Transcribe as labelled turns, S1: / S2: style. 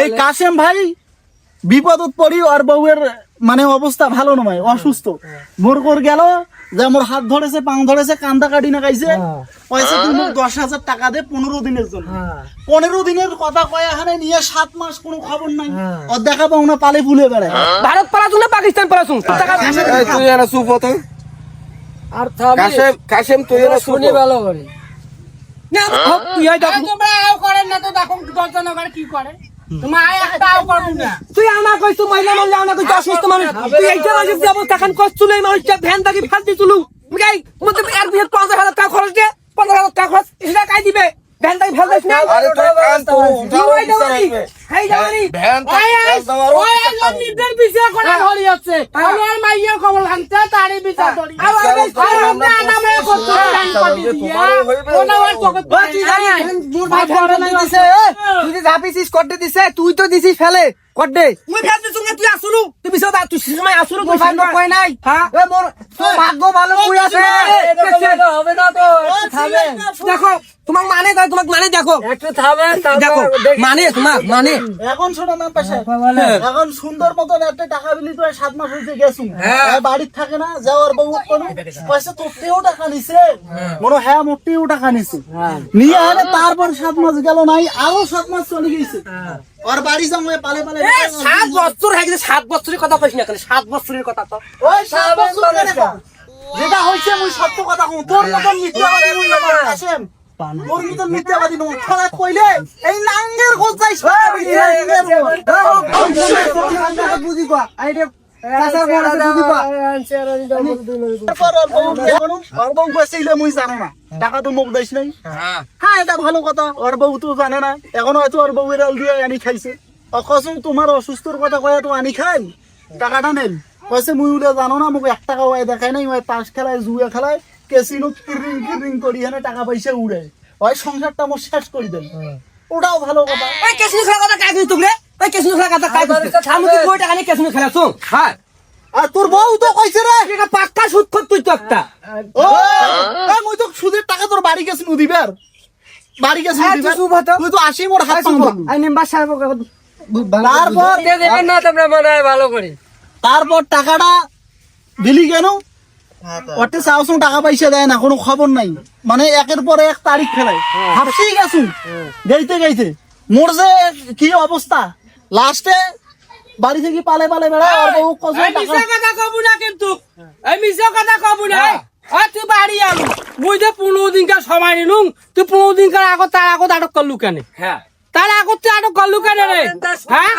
S1: এই কাশেম ভাই বিপদত পড়ি আর বউয়ের মানে অবস্থা ভালো নয় অসুস্থ। মোর কর গেল যে মোর হাত ধরেছে পাং ধরেছে কান্দা কাটি না গাইছে
S2: হ্যাঁ।
S1: পয়সা তুই মোক দশ হাজার টাকা দে পনেরো দিনের জন্য।
S2: হ্যাঁ।
S1: পনেরো দিনের কথা কয় এখানে নিয়ে সাত মাস কোনো খবর নাই।
S2: হ্যাঁ।
S1: ওর দেখা পাও না পালে ফুলে বেড়ায়।
S3: ভারত পালাছুন না পাকিস্তান পালাছুন
S4: এই তুই এনে চুপ হতো।
S2: আর থামি।
S4: কাশেম কাশেম তুই চুপ
S2: শুনি ভালো করে।
S3: না তুই আই তুই আমার কইছ মহিলা মানুষ আমার কইছ অসুস্থ মানুষ তুই এইটা মানুষ যে অবস্থা খান করছুল মানুষটা ভ্যান থাকি ফেল দিছুলু গাই মধ্যে এর ভিতর পঞ্চাশ হাজার টাকা খরচ দে পনেরো হাজার টাকা খরচ সেটা কাই দিবে ভ্যান থাকি ফেল দিস না
S4: আরে তুই কান তো
S3: ওই দেওয়ানি হেই দেওয়ানি
S4: ভ্যান
S3: নির্দেশ বিষয় করে ধরি হচ্ছে আমার মাইয়া বিচার করতে জানি দিয়া।
S2: তুই জানিস ভাই ফোন করে দিছে এ, তুই যে ঝাপিছিস করতে দিছে তুই তো দিছিস ফেলে করতে
S3: মুই ফেল দিছুং তুই আসলু। তুই বিষয় তুই সময় আসুলু
S2: তোর ভাই তো নাই?
S3: হ্যাঁ।
S2: এ মোর তোর ভাগ্য ভালো কই আছে? হবে না তো থামে।
S3: দেখো তোমাক মানে দাও মানে দেখো।
S2: একটু থামে
S3: দেখো মানে তোমাক মানে।
S1: এখন শোনো না পাশে এখন সুন্দর মতন একটা টাকা বিলি তো সাত মাস হয়েছে গেছু। বাড়ির থাকে না যাওয়ার বউ কোনো পয়সা তোরতেও টাকা নিছে। মনে হ্যাঁ মোটেও টাকা নিছে। নিয়ে আরে তারপর সাত মাস গেল নাই আরও সাত মাস চলে গেছে। ওর বাড়ি যাব পালে পালে
S3: সাত বছর হয়ে গেছে সাত বছরের কথা কইস না কেন সাত বছরের কথা তো।
S1: ওই সাত বছর কেন কও? যেটা হয়েছে মুই সত্য কথা কম তোর মতন মিথ্যাবাদী মুই নয় কাসেম মতন মিথ্যাবাদী নয় খেলা কইলে এই নাঙ্গের গোল যাইস
S2: বুঝি কয়া আইডে কাসার বড় আছে বুঝি কয়া
S1: টাকা তো মুখ দিস নাই। হ্যাঁ। এটা ভালো কথা। ওর বউ তো জানে না। এখন হয়তো ওর বউ এরাল দিয়ে আনি খাইছে। অকসম তোমার অসুস্থর কথা কয়ে তো আনি খাই। টাকাটা নেন কয়েছে মুই উলে জানো না মোক এক টাকা ওয়াই দেখায় নাই ওই তাস খেলায় জুয়া খেলায়। কেসিনো কিরিং কিরিং করি এখানে টাকা পয়সা উড়ে। ওই সংসারটা মোর শেষ করে দেন। ওটাও ভালো কথা।
S3: ওই কেসিনো খেলা কথা কাই কইছ তুমি? ওই কেসিনো খেলা কথা কইছ আমি কি কই টাকা নিয়ে কেসিনো খেলা শুন হ্যাঁ।
S1: আর তোর বউ তো কইছে রে।
S3: এটা পাক্কা সুদ কর তুই তো একটা।
S1: ও! এই মুই তো সুদের টাকা তোর বাড়ি গেছি দিবার বাড়ি গেছি
S2: হ্যাঁ, তুই
S1: দিবার তুই তো আসি মোর হাত পাং ধরলু।
S2: আই নিম্বা সাহেব
S1: তারপর
S2: না তোমরা মনে হয় ভালো করে।
S1: তারপর টাকাটা দিলি কেন? ওতে চাওছুন টাকা পয়সা দেয় না কোনো খবর নাই। মানে একের পর এক তারিখ ফেলায় হাসি গেছুন। গাইতে গাইতে। মোর যে কি অবস্থা? লাস্টে বাড়ি থেকে পালে পালে বেড়ায় আর বউ কত
S3: এই কথা কবু না কিন্তু। এই মিছা কথা কবু না। আর তুই বাড়ি আলু। মুই যে পনেরো দিনকার সময় নিলুম তুই পনেরো দিনকার আগত তার আগত আটক করলু কেন? হ্যাঁ। তার আগত তুই আটক করলু কেন রে? হ্যাঁ?